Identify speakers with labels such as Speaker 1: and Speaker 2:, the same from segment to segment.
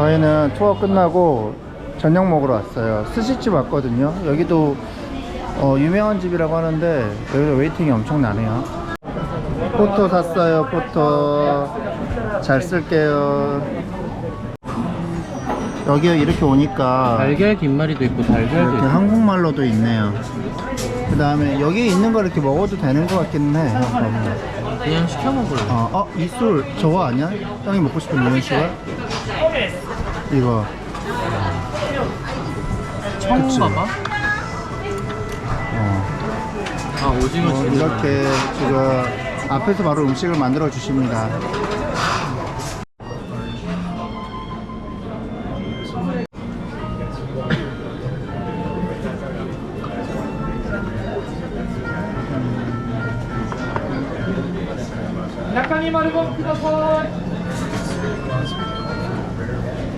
Speaker 1: 저희는 투어 끝나고 저녁 먹으러 왔어요. 스시집 왔거든요. 여기도 어, 유명한 집이라고 하는데 여기서 웨이팅이 엄청나네요. 포토 샀어요. 포토 잘 쓸게요. 여기 이렇게 오니까
Speaker 2: 달걀 김말이도 있고 달걀도
Speaker 1: 이렇게
Speaker 2: 있고
Speaker 1: 한국말로도 있네요. 그 다음에 여기 있는 거 이렇게 먹어도 되는 것 같기는 해. 어,
Speaker 2: 그냥 시켜 먹을래
Speaker 1: 어, 어, 이 술 저거 아니야? 형이 먹고 싶은 이런 시간? 이거.
Speaker 2: 청인가 봐?
Speaker 1: 어.
Speaker 2: 아 오징어
Speaker 1: 어,
Speaker 2: 진짜
Speaker 1: 이렇게 지금 앞에서 바로 음식을 만들어 주십니다.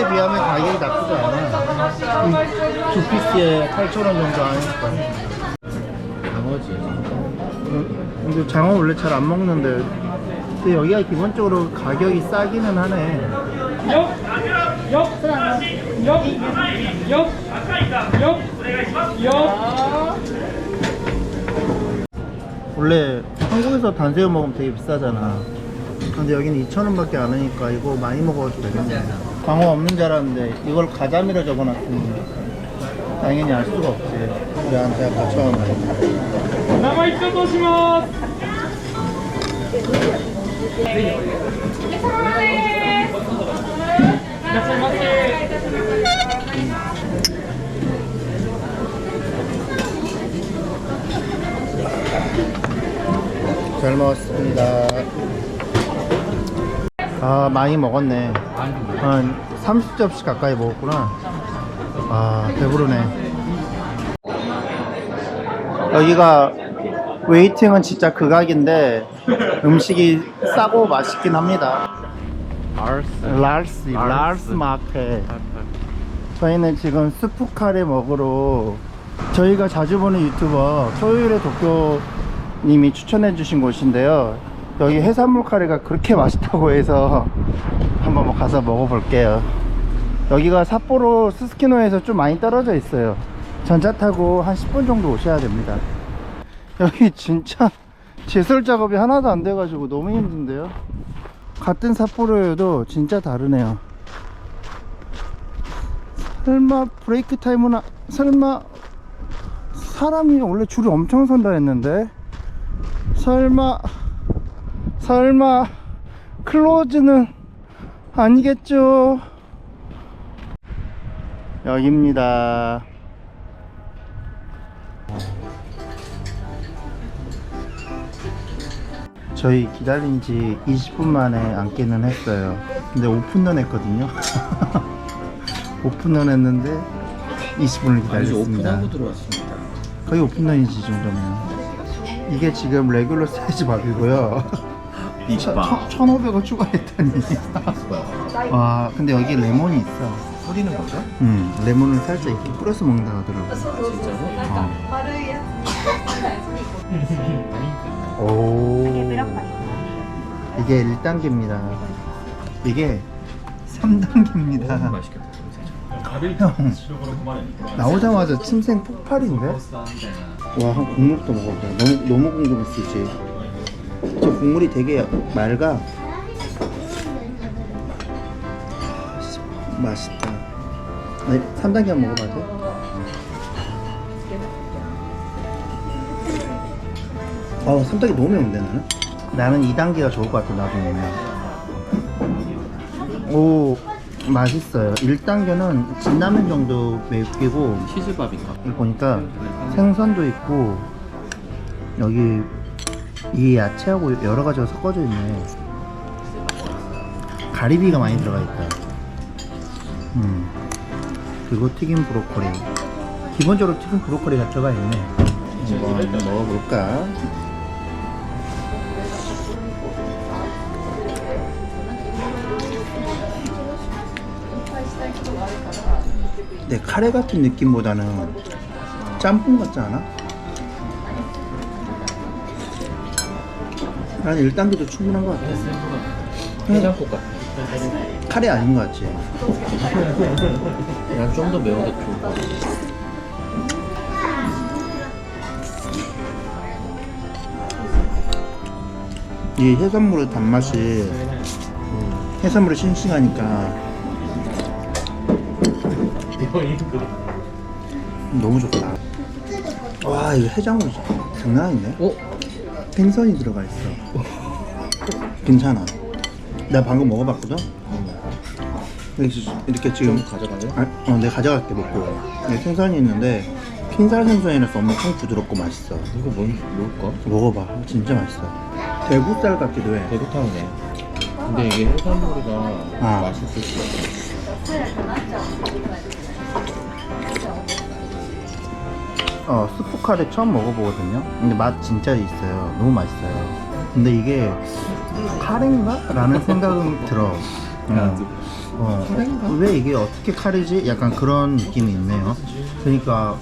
Speaker 1: 다른 데 비하면 가격이 나쁘지 않아. 이두 피스에 8,000원 정도 하니까.
Speaker 2: 강어지
Speaker 1: 음, 근데 장어 원래 잘 안 먹는데 근데 여기가 기본적으로 가격이 싸기는 하네. 원래 한국에서 단새우 먹으면 되게 비싸잖아. 근데 여기는 2,000원밖에 안 하니까 이거 많이 먹어도 되겠네 광어 없는 줄 알았는데 이걸 가자미로 적어놨으니 당연히 알 수가 없지. 우리한테 아까 처음에
Speaker 3: 남아있죠, 도시마
Speaker 1: 잘 먹었습니다. 아 많이 먹었네. 한 30접시 가까이 먹었구나. 아 배부르네. 여기가 웨이팅은 진짜 극악인데 음식이 싸고 맛있긴 합니다. 랄스, 랄스 마켓. 저희는 지금 스프 카레 먹으러 저희가 자주 보는 유튜버 토요일의 도쿄님이 추천해 주신 곳인데요 여기 해산물 카레가 그렇게 맛있다고 해서 한번 뭐 가서 먹어볼게요. 여기가 삿포로 스스키노에서 좀 많이 떨어져 있어요. 전차 타고 한 10분 정도 오셔야 됩니다. 여기 진짜 제설 작업이 하나도 안 돼가지고 너무 힘든데요? 같은 삿포로여도 진짜 다르네요. 설마 브레이크 타임은 아- 설마 사람이 원래 줄이 엄청 선다 했는데? 설마 설마 클로즈는 아니겠죠? 여기입니다. 저희 기다린 지 20분 만에 앉기는 했어요. 근데 오픈런 했거든요. 오픈런 했는데 20분을 기다렸습니다.
Speaker 2: 들어왔습니다.
Speaker 1: 거의 오픈런이지 이 정도면 이게 지금 레귤러 사이즈 밥이고요
Speaker 2: 빅밥
Speaker 1: 1500원 추가했다니. 와 근데 여기 레몬이 있어.
Speaker 2: 뿌리는 거죠?
Speaker 1: 음 레몬을 살짝 이렇게 뿌려서 먹는다 하더라고.
Speaker 2: 진짜로?
Speaker 1: 어. 오. 이게 1단계입니다. 이게 3단계입니다.
Speaker 2: 맛있겠다
Speaker 1: 형 나오자마자 침생 폭발인데? 와, 한 국물부터 먹어보자. 너무 너무 궁금했지. 저 국물이 되게 맑아. 아, 씨, 맛있다. 아니, 3단계 한번 먹어봐도 돼? 어, 3단계 너무 매운데 나는? 나는 2단계가 좋을 것 같아 나중에 오 맛있어요 1단계는 진라면 정도 맵기고
Speaker 2: 치즈밥인가?
Speaker 1: 보니까 생선도 있고 여기 이 야채하고 여러 가지가 섞어져 있네. 가리비가 많이 들어가 있다. 음. 그리고 튀김 브로콜리. 기본적으로 튀김 브로콜리가 들어가 있네. 한번 먹어볼까? 네, 카레 같은 느낌보다는 짬뽕 같지 않아? 난 1단계도 충분한 것 같아.
Speaker 2: 해장국 같아.
Speaker 1: 카레 아닌 것 같지?
Speaker 2: 난 좀 더 매워도 좋을 것 같아.
Speaker 1: 이 해산물의 단맛이 음, 해산물이 싱싱하니까 너무 좋다. 와 이거 해장물 장난 아니네.
Speaker 2: 어?
Speaker 1: 생선이 들어가 있어. 괜찮아. 나 방금 먹어봤거든. 이렇게, 지금
Speaker 2: 좀 가져갈래?
Speaker 1: 아, 어, 내가 가져갈게 먹고. 여기 생선이 있는데 흰살 생선이라서 엄청 부드럽고 맛있어.
Speaker 2: 이거 뭔, 뭘까?
Speaker 1: 먹어봐, 진짜 맛있어. 대구살 같기도 해.
Speaker 2: 대구탕이네. 근데 이게 해산물이라
Speaker 1: 아.
Speaker 2: 맛있을 수 있어.
Speaker 1: 어, 스프 카레 처음 먹어보거든요. 근데 맛 진짜 있어요. 너무 맛있어요. 근데 이게 카레인가? 라는 생각은 들어. 어. 어, 왜 이게 어떻게 카레지? 약간 그런 느낌이 있네요. 그러니까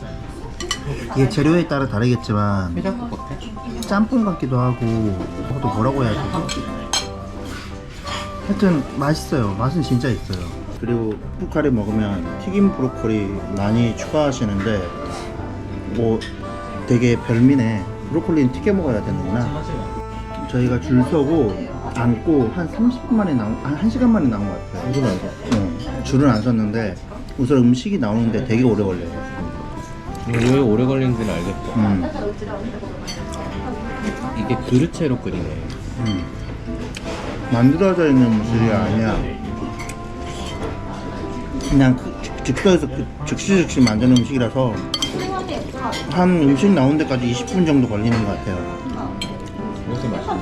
Speaker 1: 이게 재료에 따라 다르겠지만? 짬뽕 같기도 하고 또 뭐라고 해야 되지? 하여튼 맛있어요. 맛은 진짜 있어요. 그리고 스프 카레 먹으면 튀김 브로콜리 많이 추가하시는데 뭐 되게 별미네. 브로콜리는 튀겨 먹어야 되는구나. 저희가 줄 서고 앉고 한 30분 만에 나온 한 1시간 만에 나온 것 같아요.
Speaker 2: 이건 알죠.
Speaker 1: 응. 줄은 안 섰는데 우선 음식이 나오는데 되게 오래 걸려요.
Speaker 2: 왜 오래 걸리는지는 알겠어.
Speaker 1: 음.
Speaker 2: 이게 그릇채로 끓이네.
Speaker 1: 음. 만들어져 있는 음식이 아니야. 그냥 그 즉- 즉석에서 그 즉시 즉시 만드는 음식이라서 한 음식 나온 데까지 20분 정도 걸리는 것 같아요.
Speaker 2: 이것도 맛있다.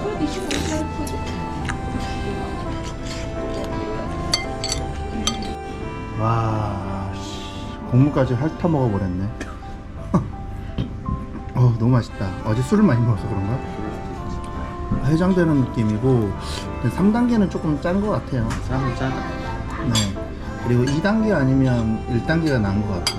Speaker 1: 와, 씨, 국물까지 핥아 먹어버렸네. 어, 너무 맛있다. 어제 술을 많이 먹어서 그런가? 해장되는 느낌이고 3단계는 조금 짠 것 같아요.
Speaker 2: 쌈 짜다.
Speaker 1: 네. 그리고 2단계 아니면 1단계가 나은 것 같아.